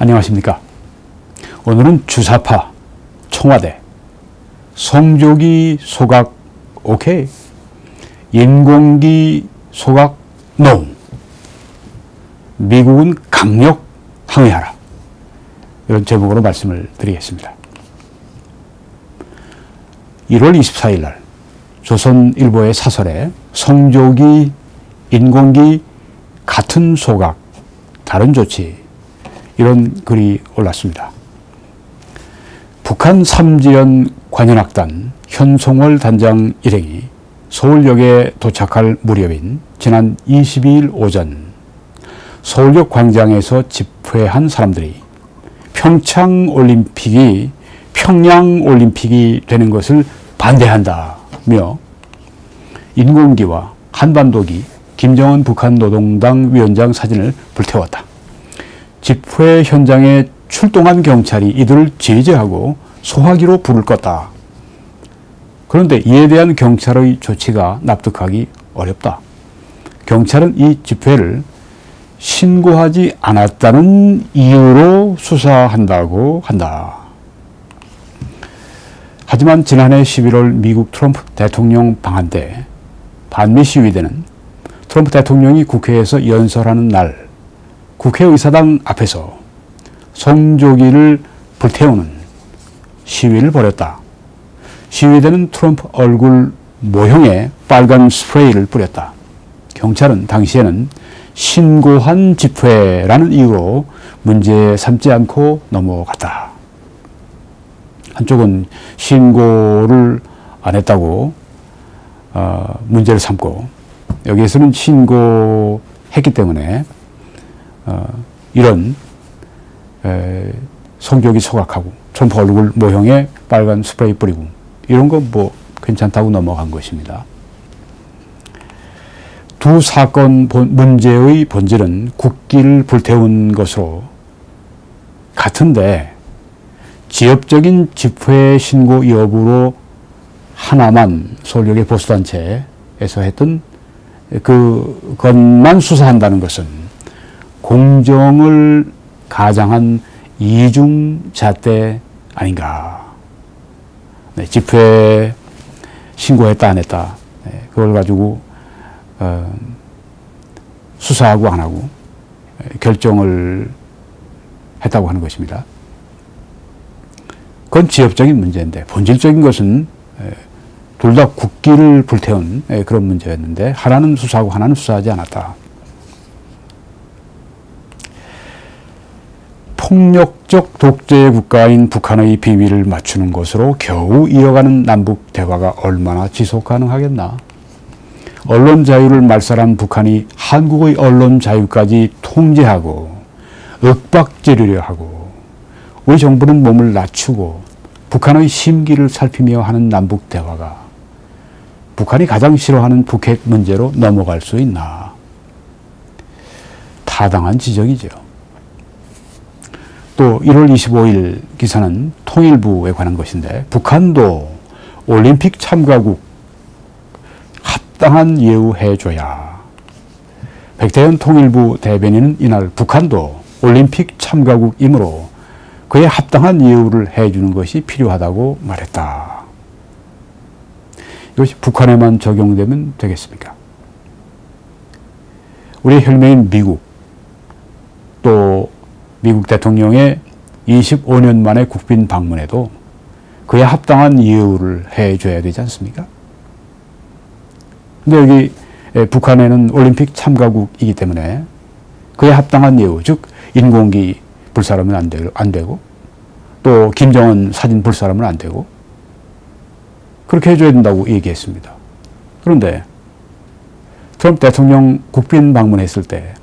안녕하십니까. 오늘은 주사파, 청와대, 성조기 소각 오케이, 인공기 소각 노, 미국은 강력 항의하라. 이런 제목으로 말씀을 드리겠습니다. 1월 24일 날 조선일보의 사설에 성조기, 인공기 같은 소각, 다른 조치 이런 글이 올랐습니다. 북한 삼지연 관현악단 현송월 단장 일행이 서울역에 도착할 무렵인 지난 22일 오전 서울역 광장에서 집회한 사람들이 평창 올림픽이 평양 올림픽이 되는 것을 반대한다며 인공기와 한반도기 김정은 북한 노동당 위원장 사진을 불태웠다. 집회 현장에 출동한 경찰이 이들을 제재하고 소화기로 불을 껐다. 그런데 이에 대한 경찰의 조치가 납득하기 어렵다. 경찰은 이 집회를 신고하지 않았다는 이유로 수사한다고 한다. 하지만 지난해 11월 미국 트럼프 대통령 방한 때 반미 시위대는 트럼프 대통령이 국회에서 연설하는 날 국회의사당 앞에서 성조기를 불태우는 시위를 벌였다. 시위대는 트럼프 얼굴 모형에 빨간 스프레이를 뿌렸다. 경찰은 당시에는 신고한 집회라는 이유로 문제 삼지 않고 넘어갔다. 한쪽은 신고를 안 했다고 어, 문제를 삼고 여기에서는 신고했기 때문에 어, 이런 에, 성격이 소각하고 트럼프 얼굴 모형에 빨간 스프레이 뿌리고 이런 거 뭐 괜찮다고 넘어간 것입니다. 두 사건 본, 문제의 본질은 국기를 불태운 것으로 같은데 지역적인 집회 신고 여부로 하나만 서울역의 보수단체에서 했던 그 것만 수사한다는 것은 공정을 가장한 이중잣대 아닌가. 네, 집회 신고했다 안 했다. 네, 그걸 가지고 어, 수사하고 안 하고 결정을 했다고 하는 것입니다. 그건 지역적인 문제인데 본질적인 것은 둘 다 국기를 불태운 그런 문제였는데 하나는 수사하고 하나는 수사하지 않았다. 폭력적 독재 국가인 북한의 비밀을 맞추는 것으로 겨우 이어가는 남북 대화가 얼마나 지속 가능하겠나. 언론 자유를 말살한 북한이 한국의 언론 자유까지 통제하고 윽박지르려 하고 우리 정부는 몸을 낮추고 북한의 심기를 살피며 하는 남북 대화가 북한이 가장 싫어하는 북핵 문제로 넘어갈 수 있나. 타당한 지적이죠. 또 1월 25일 기사는 통일부에 관한 것인데 북한도 올림픽 참가국 합당한 예우해줘야 백태현 통일부 대변인은 이날 북한도 올림픽 참가국이므로 그에 합당한 예우를 해주는 것이 필요하다고 말했다. 이것이 북한에만 적용되면 되겠습니까? 우리 혈맹인 미국 또 미국 대통령의 25년 만에 국빈 방문에도 그에 합당한 이유를 해줘야 되지 않습니까? 근데 여기 북한에는 올림픽 참가국이기 때문에 그에 합당한 예우, 즉 인공기 불사르면 안, 되, 안 되고 또 김정은 사진 불사르면 안 되고 그렇게 해줘야 된다고 얘기했습니다. 그런데 트럼프 대통령 국빈 방문했을 때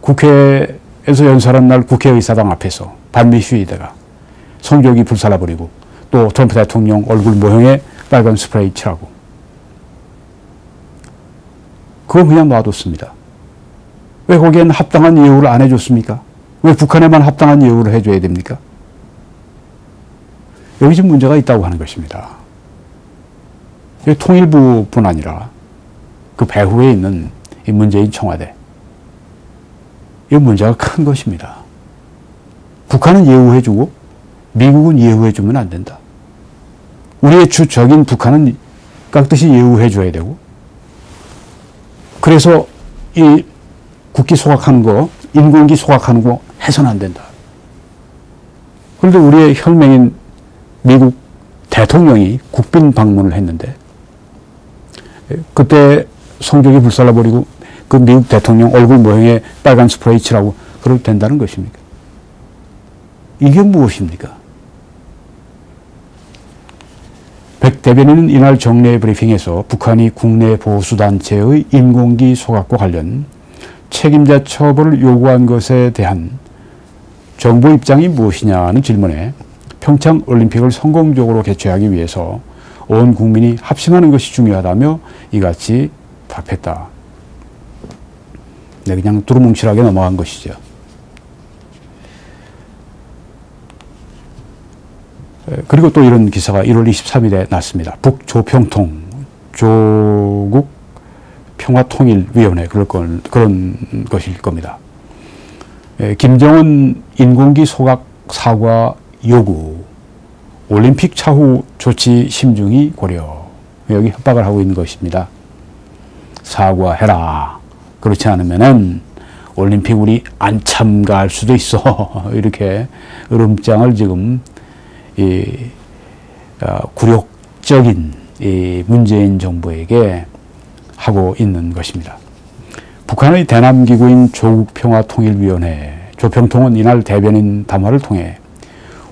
국회 에서 연설한 날 국회의사당 앞에서 반미 시위대가 성적이 불살라버리고 또 트럼프 대통령 얼굴 모형에 빨간 스프레이 칠하고 그건 그냥 놔뒀습니다. 왜 거기에는 합당한 예우를 안 해줬습니까? 왜 북한에만 합당한 예우를 해줘야 됩니까? 여기 지금 문제가 있다고 하는 것입니다. 통일부뿐 아니라 그 배후에 있는 문재인 청와대 이 문제가 큰 것입니다. 북한은 예우해주고 미국은 예우해주면 안 된다. 우리의 주적인 북한은 깍듯이 예우해줘야 되고 그래서 이 국기 소각하는 거, 인공기 소각하는 거 해서는 안 된다. 그런데 우리의 혈맹인 미국 대통령이 국빈 방문을 했는데 그때 성적이 불살라버리고 그 미국 대통령 얼굴 모형에 빨간 스프레이 칠하고 그럴 된다는 것입니까? 이게 무엇입니까? 백 대변인은 이날 정례 브리핑에서 북한이 국내 보수단체의 인공기 소각과 관련 책임자 처벌을 요구한 것에 대한 정부 입장이 무엇이냐는 질문에 평창 올림픽을 성공적으로 개최하기 위해서 온 국민이 합심하는 것이 중요하다며 이같이 답했다. 네, 그냥 두루뭉실하게 넘어간 것이죠. 그리고 또 이런 기사가 1월 23일에 났습니다. 북조평통 조국 평화통일위원회 그럴 건, 그런 것일 겁니다. 김정은 인공기 소각 사과 요구 올림픽 차후 조치 심중이 고려 여기 협박을 하고 있는 것입니다. 사과해라. 그렇지 않으면은 올림픽 우리 안 참가할 수도 있어. 이렇게 으름장을 지금 이 어, 굴욕적인 이 문재인 정부에게 하고 있는 것입니다. 북한의 대남기구인 조국평화통일위원회 조평통은 이날 대변인 담화를 통해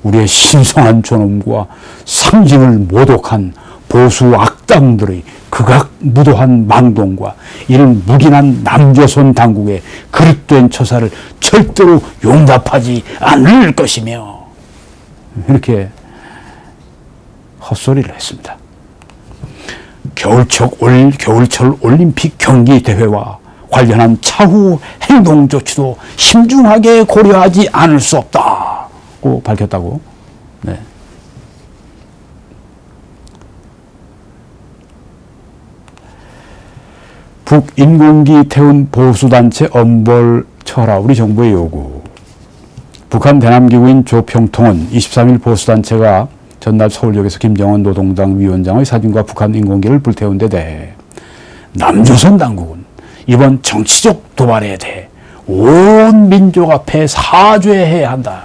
우리의 신성한 존엄과 상징을 모독한 보수 악당들의 극악무도한 망동과 이런 묵인한 남조선 당국의 그릇된 처사를 절대로 용납하지 않을 것이며 이렇게 헛소리를 했습니다. 겨울철, 올, 겨울철 올림픽 경기 대회와 관련한 차후 행동 조치도 신중하게 고려하지 않을 수 없다고 밝혔다고. 네. 북인공기 태운 보수단체 엄벌 처라 우리 정부의 요구. 북한 대남기구인 조평통은 23일 보수단체가 전날 서울역에서 김정은 노동당 위원장의 사진과 북한 인공기를 불태운 데 대해 남조선 당국은 이번 정치적 도발에 대해 온 민족 앞에 사죄해야 한다.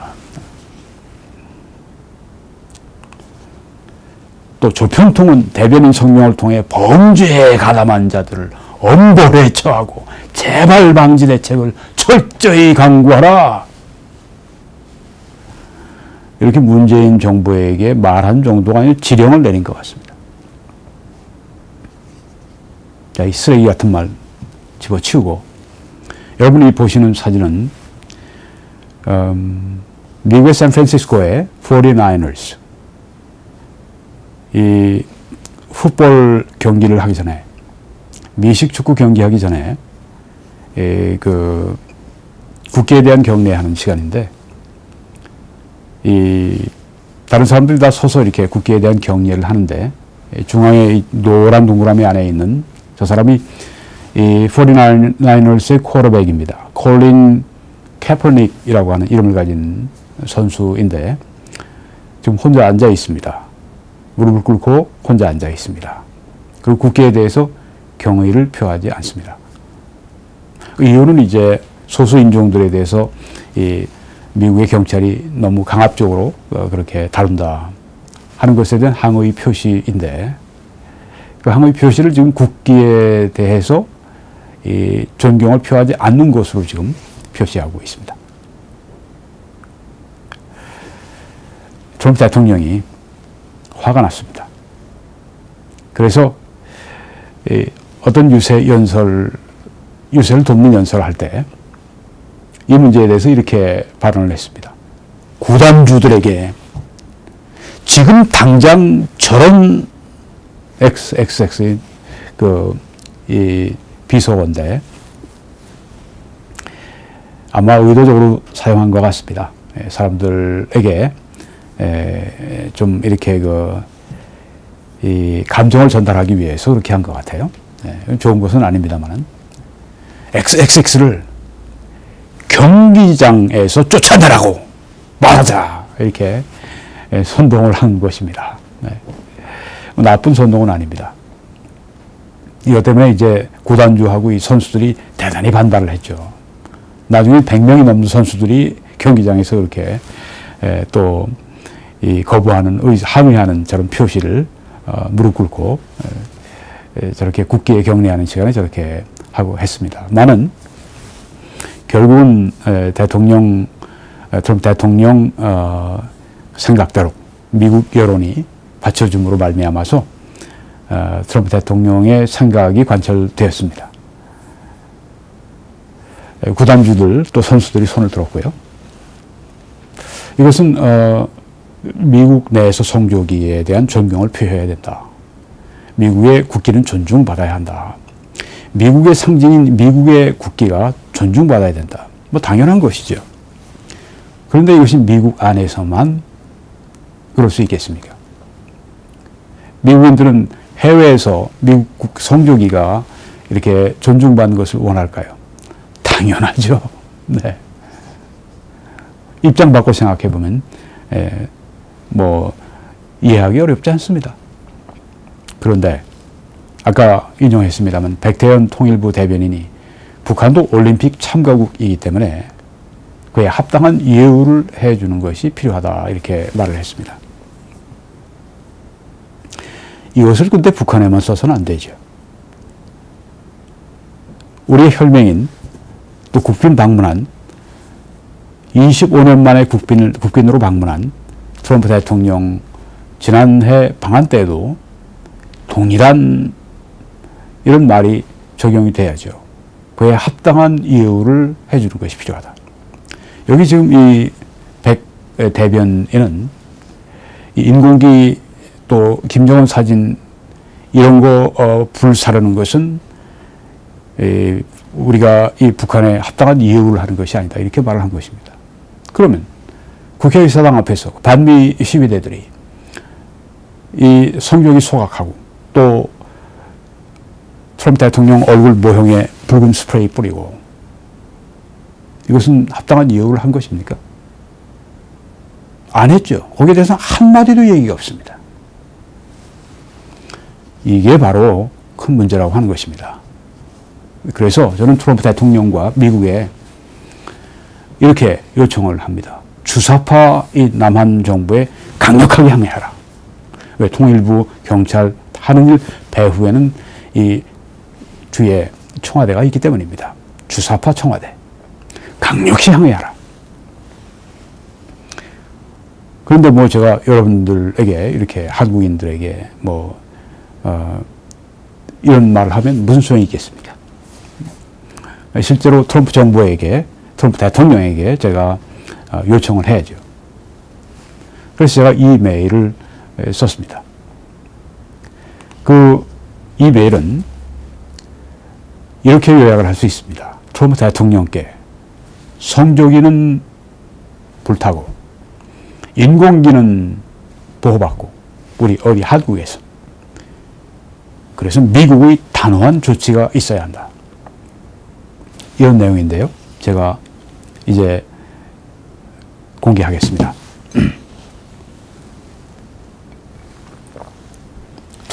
또 조평통은 대변인 성명을 통해 범죄에 가담한 자들을 엄벌에 처하고 재발 방지 대책을 철저히 강구하라. 이렇게 문재인 정부에게 말한 정도가 아니라 지령을 내린 것 같습니다. 자, 이 쓰레기 같은 말 집어치우고 여러분이 보시는 사진은 음, 미국의 샌프란시스코의 49ers 이 풋볼 경기를 하기 전에 미식 축구 경기 하기 전에 그 국기에 대한 경례하는 시간인데 이 다른 사람들이 다 서서 이렇게 국기에 대한 경례를 하는데 중앙에 노란 동그라미 안에 있는 저 사람이 이 49ers의 쿼터백입니다. 콜린 캐퍼닉이라고 하는 이름을 가진 선수인데 지금 혼자 앉아 있습니다. 무릎을 꿇고 혼자 앉아 있습니다. 그리고 국기에 대해서 경의를 표하지 않습니다. 그 이유는 이제 소수 인종들에 대해서 이 미국의 경찰이 너무 강압적으로 어, 그렇게 다룬다 하는 것에 대한 항의 표시인데 그 항의 표시를 지금 국기에 대해서 이 존경을 표하지 않는 것으로 지금 표시하고 있습니다. 트럼프 대통령이 화가 났습니다. 그래서 어떤 유세 연설, 유세를 돕는 연설을 할 때 이 문제에 대해서 이렇게 발언을 했습니다. 구단주들에게 지금 당장 저런 XXX 그 이 비속어인데 아마 의도적으로 사용한 것 같습니다. 예, 사람들에게 좀 이렇게 그 이 감정을 전달하기 위해서 그렇게 한 것 같아요. 예, 좋은 것은 아닙니다만은 XXX를 경기장에서 쫓아내라고 말하자 이렇게 예, 선동을 한 것입니다. 네. 나쁜 선동은 아닙니다. 이것 때문에 이제 구단주하고 이 선수들이 대단히 반발을 했죠. 나중에 100명이 넘는 선수들이 경기장에서 그렇게 예, 또이 거부하는 의 항의하는 저런 표시를 어, 무릎 꿇고 예, 저렇게 국기에 경례하는 시간에 저렇게 하고 했습니다. 나는 결국은 대통령 트럼프 대통령 어, 생각대로 미국 여론이 받쳐줌으로 말미암아서 어, 트럼프 대통령의 생각이 관철되었습니다. 구단주들 또 선수들이 손을 들었고요. 이것은 어, 미국 내에서 성조기에 대한 존경을 표해야 된다. 미국의 국기는 존중받아야 한다. 미국의 상징인 미국의 국기가 존중받아야 된다. 뭐 당연한 것이죠. 그런데 이것이 미국 안에서만 그럴 수 있겠습니까? 미국인들은 해외에서 미국 성조기가 이렇게 존중받는 것을 원할까요? 당연하죠. 네. 입장 바꿔 생각해 보면, 예, 뭐, 이해하기 어렵지 않습니다. 그런데, 아까 인용했습니다만, 백태현 통일부 대변인이 북한도 올림픽 참가국이기 때문에 그에 합당한 예우를 해주는 것이 필요하다. 이렇게 말을 했습니다. 이것을 근데 북한에만 써서는 안 되죠. 우리의 혈맹인 또 국빈 방문한 25년 만에 국빈을, 국빈으로 방문한 트럼프 대통령 지난해 방한 때도 동일한 이런 말이 적용이 돼야죠. 그에 합당한 이유를 해주는 것이 필요하다. 여기 지금 이 백 대변인은 인공기 또 김정은 사진 이런 거 어, 불사르는 것은 에, 우리가 이 북한에 합당한 이유를 하는 것이 아니다 이렇게 말을 한 것입니다. 그러면 국회의사당 앞에서 반미 시위대들이 이 성격이 소각하고 또 트럼프 대통령 얼굴 모형에 붉은 스프레이 뿌리고 이것은 합당한 이유를 한 것입니까? 안 했죠. 거기에 대해서 한마디도 얘기가 없습니다. 이게 바로 큰 문제라고 하는 것입니다. 그래서 저는 트럼프 대통령과 미국에 이렇게 요청을 합니다. 주사파 이 남한 정부에 강력하게 항의하라. 왜 통일부, 경찰 하는 일 배후에는 이 주의 청와대가 있기 때문입니다. 주사파 청와대. 강력히 항의하라. 그런데 뭐 제가 여러분들에게 이렇게 한국인들에게 뭐 어, 이런 말을 하면 무슨 소용이 있겠습니까? 실제로 트럼프 정부에게 트럼프 대통령에게 제가 어, 요청을 해야죠. 그래서 제가 이 메일을 썼습니다. 그 이 메일은 이렇게 요약을 할 수 있습니다. 트럼프 대통령께 성조기는 불타고 인공기는 보호받고 우리 어디 한국에서 그래서 미국의 단호한 조치가 있어야 한다. 이런 내용인데요. 제가 이제 공개하겠습니다.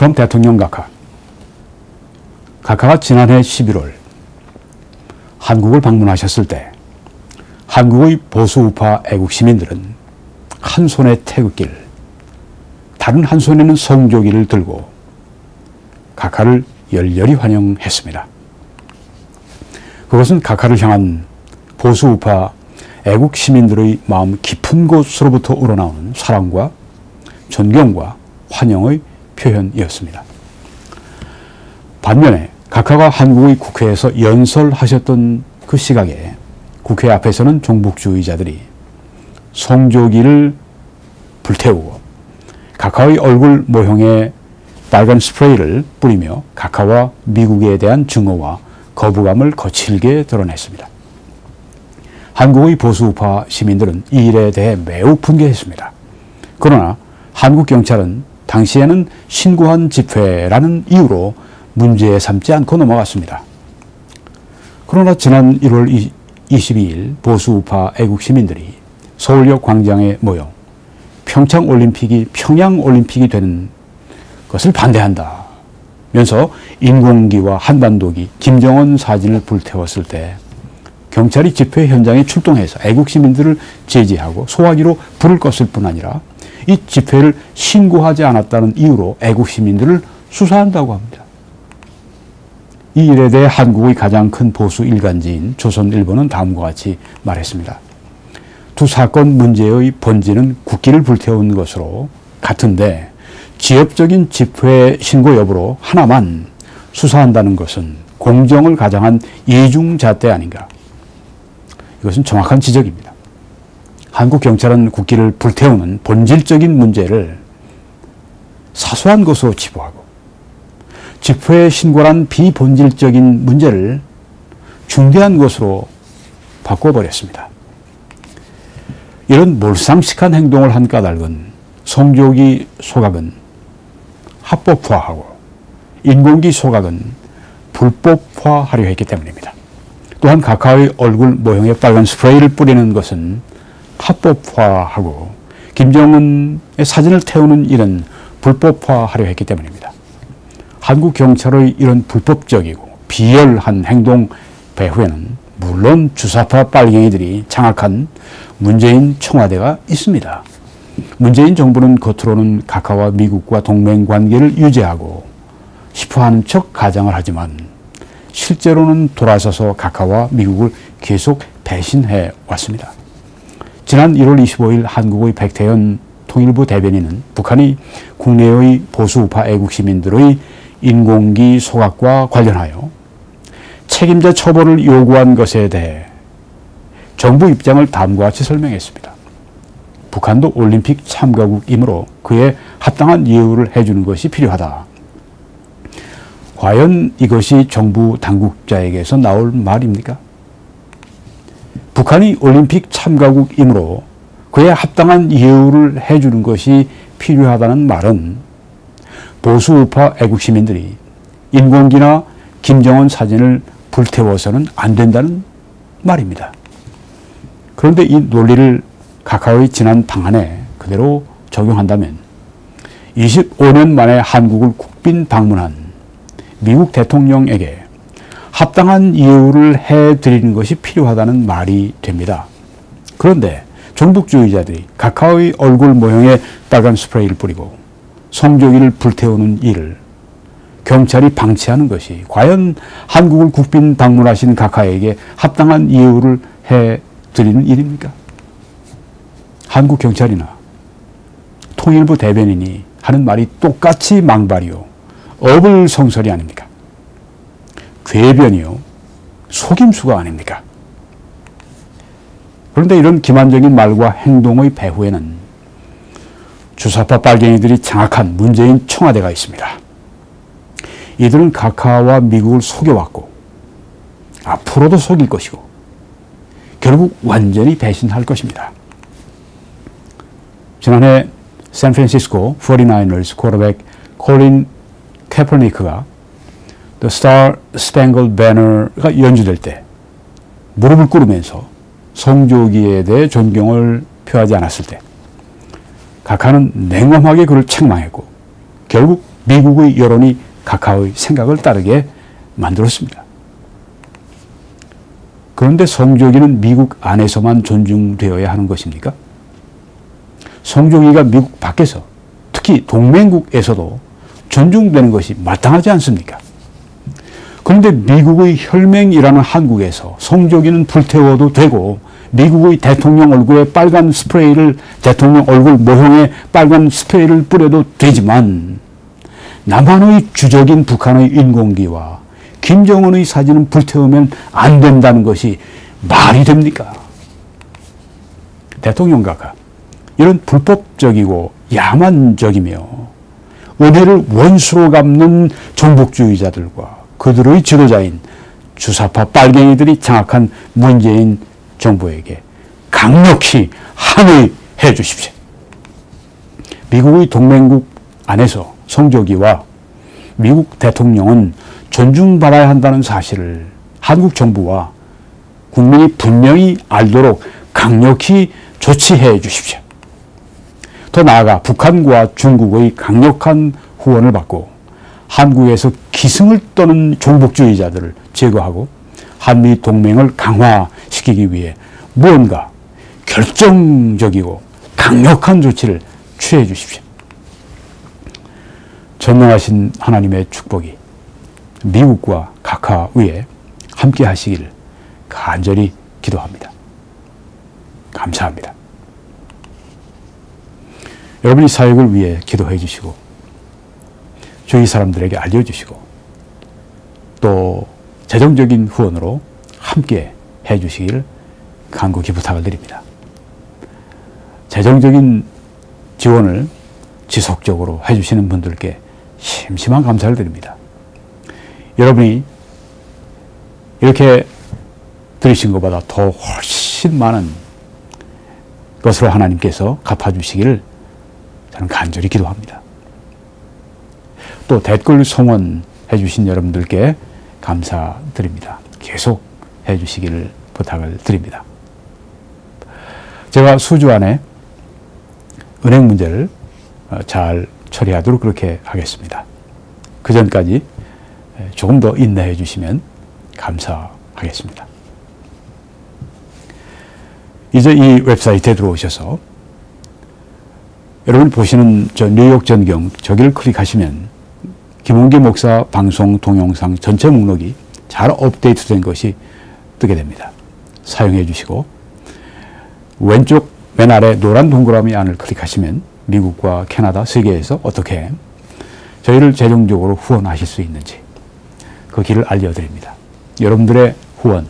트럼프 대통령 각하. 각하가 지난해 11월 한국을 방문하셨을 때 한국의 보수우파 애국 시민들은 한 손에 태극기를 다른 한 손에는 성조기를 들고 각하를 열렬히 환영했습니다. 그것은 각하를 향한 보수우파 애국 시민들의 마음 깊은 곳으로부터 우러나오는 사랑과 존경과 환영의 표현이었습니다. 반면에 각하가 한국의 국회에서 연설하셨던 그 시각에 국회 앞에서는 종북주의자들이 성조기를 불태우고 각하의 얼굴 모형에 빨간 스프레이를 뿌리며 각하와 미국에 대한 증오와 거부감을 거칠게 드러냈습니다. 한국의 보수우파 시민들은 이 일에 대해 매우 분개했습니다. 그러나 한국 경찰은 당시에는 신고한 집회라는 이유로 문제 삼지 않고 넘어갔습니다. 그러나 지난 1월 22일 보수우파 애국 시민들이 서울역 광장에 모여 평창 올림픽이 평양 올림픽이 되는 것을 반대한다. 면서 인공기와 한반도기 김정은 사진을 불태웠을 때 경찰이 집회 현장에 출동해서 애국 시민들을 제지하고 소화기로 불을 껐을 뿐 아니라 이 집회를 신고하지 않았다는 이유로 애국 시민들을 수사한다고 합니다. 이 일에 대해 한국의 가장 큰 보수 일간지인 조선일보는 다음과 같이 말했습니다. 두 사건 문제의 본질은 국기를 불태운 것으로 같은데 지역적인 집회 신고 여부로 하나만 수사한다는 것은 공정을 가장한 이중잣대 아닌가. 이것은 정확한 지적입니다. 한국 경찰은 국기를 불태우는 본질적인 문제를 사소한 것으로 치부하고 집회 신고란 비본질적인 문제를 중대한 것으로 바꿔버렸습니다. 이런 몰상식한 행동을 한 까닭은 성조기 소각은 합법화하고 인공기 소각은 불법화하려 했기 때문입니다. 또한 카카오의 얼굴 모형에 빨간 스프레이를 뿌리는 것은 합법화하고 김정은의 사진을 태우는 일은 불법화하려 했기 때문입니다. 한국 경찰의 이런 불법적이고 비열한 행동 배후에는 물론 주사파 빨갱이들이 장악한 문재인 청와대가 있습니다. 문재인 정부는 겉으로는 카카오와 미국과 동맹 관계를 유지하고 싶어하는 척 가장을 하지만 실제로는 돌아서서 카카오와 미국을 계속 배신해 왔습니다. 지난 1월 25일 한국의 백태현 통일부 대변인은 북한이 국내의 보수우파 애국 시민들의 인공기 소각과 관련하여 책임자 처벌을 요구한 것에 대해 정부 입장을 다음과 같이 설명했습니다. 북한도 올림픽 참가국이므로 그에 합당한 예우를 해주는 것이 필요하다. 과연 이것이 정부 당국자에게서 나올 말입니까? 북한이 올림픽 참가국이므로 그에 합당한 예우를 해주는 것이 필요하다는 말은 보수우파 애국 시민들이 인공기나 김정은 사진을 불태워서는 안 된다는 말입니다. 그런데 이 논리를 카카오의 지난 방안에 그대로 적용한다면 25년 만에 한국을 국빈 방문한 미국 대통령에게 합당한 이유를 해드리는 것이 필요하다는 말이 됩니다. 그런데 종북주의자들이 카카오의 얼굴 모형에 빨간 스프레이를 뿌리고 성조기를 불태우는 일을 경찰이 방치하는 것이 과연 한국을 국빈 방문하신 카카오에게 합당한 이유를 해드리는 일입니까? 한국 경찰이나 통일부 대변인이 하는 말이 똑같이 망발이요. 어불성설이 아닙니까? 궤변이요. 속임수가 아닙니까? 그런데 이런 기만적인 말과 행동의 배후에는 주사파 빨갱이들이 장악한 문재인 청와대가 있습니다. 이들은 카카오와 미국을 속여왔고 앞으로도 속일 것이고 결국 완전히 배신할 것입니다. 지난해 샌프란시스코 49ers 코어백 콜린 캐퍼니크가 The Star Spangled Banner가 연주될 때 무릎을 꿇으면서 성조기에 대해 존경을 표하지 않았을 때 카카는 냉엄하게 그를 책망했고 결국 미국의 여론이 카카의 생각을 따르게 만들었습니다. 그런데 성조기는 미국 안에서만 존중되어야 하는 것입니까? 성조기가 미국 밖에서 특히 동맹국에서도 존중되는 것이 마땅하지 않습니까? 그런데 미국의 혈맹이라는 한국에서 성조기는 불태워도 되고 미국의 대통령 얼굴에 빨간 스프레이를 대통령 얼굴 모형에 빨간 스프레이를 뿌려도 되지만 남한의 주적인 북한의 인공기와 김정은의 사진은 불태우면 안 된다는 것이 말이 됩니까? 대통령 각하 이런 불법적이고 야만적이며 은혜를 원수로 갚는 정복주의자들과 그들의 지도자인 주사파 빨갱이들이 장악한 문재인 정부에게 강력히 항의해 주십시오. 미국의 동맹국 안에서 성조기와 미국 대통령은 존중받아야 한다는 사실을 한국 정부와 국민이 분명히 알도록 강력히 조치해 주십시오. 더 나아가 북한과 중국의 강력한 후원을 받고 한국에서 기승을 떠는 종북주의자들을 제거하고 한미 동맹을 강화시키기 위해 무언가 결정적이고 강력한 조치를 취해 주십시오. 전능하신 하나님의 축복이 미국과 위에 함께 하시기를 간절히 기도합니다. 감사합니다. 여러분이 사역을 위해 기도해 주시고 주위 사람들에게 알려주시고 또 재정적인 후원으로 함께 해 주시기를 간곡히 부탁을 드립니다. 재정적인 지원을 지속적으로 해주시는 분들께 심심한 감사를 드립니다. 여러분이 이렇게 들으신 것보다 더 훨씬 많은 것으로 하나님께서 갚아주시기를 저는 간절히 기도합니다. 또 댓글 성원해 주신 여러분들께 감사드립니다. 계속 해 주시기를 부탁을 드립니다. 제가 수주 안에 은행 문제를 어, 잘 처리하도록 그렇게 하겠습니다. 그 전까지 조금 더 인내해 주시면 감사하겠습니다. 이제 이 웹사이트에 들어오셔서 여러분 보시는 저 뉴욕 전경 저기를 클릭하시면 김홍기 목사 방송 동영상 전체 목록이 잘 업데이트된 것이 뜨게 됩니다. 사용해 주시고 왼쪽 맨 아래 노란 동그라미 안을 클릭하시면 미국과 캐나다, 세계에서 어떻게 저희를 재정적으로 후원하실 수 있는지 그 길을 알려드립니다. 여러분들의 후원,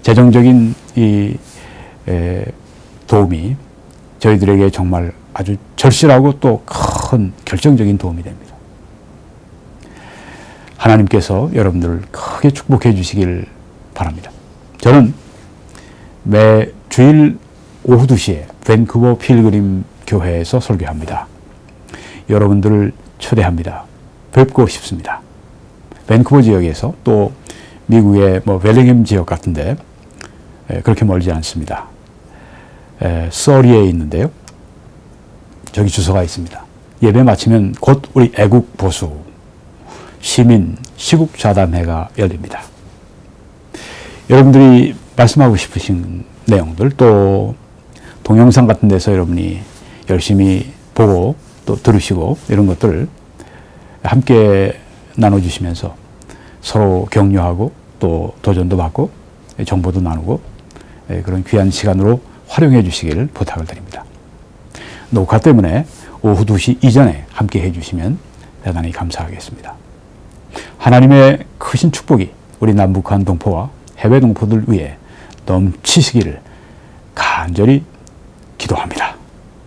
재정적인 이 도움이 저희들에게 정말 아주 절실하고 또 큰 결정적인 도움이 됩니다. 하나님께서 여러분들을 크게 축복해 주시길 바랍니다. 저는 매 주일 오후 2시에 밴쿠버 필그림 교회에서 설교합니다. 여러분들을 초대합니다. 뵙고 싶습니다. 밴쿠버 지역에서 또 미국의 뭐 웰링햄 지역 같은데 그렇게 멀지 않습니다. 서리에 있는데요. 저기 주소가 있습니다. 예배 마치면 곧 우리 애국 보수 시민 시국 좌담회가 열립니다. 여러분들이 말씀하고 싶으신 내용들 또 동영상 같은 데서 여러분이 열심히 보고 또 들으시고 이런 것들을 함께 나눠주시면서 서로 격려하고 또 도전도 받고 정보도 나누고 그런 귀한 시간으로 활용해 주시기를 부탁을 드립니다. 녹화 때문에 오후 2시 이전에 함께 해주시면 대단히 감사하겠습니다. 하나님의 크신 축복이 우리 남북한 동포와 해외 동포들 위해 넘치시기를 간절히 기도합니다.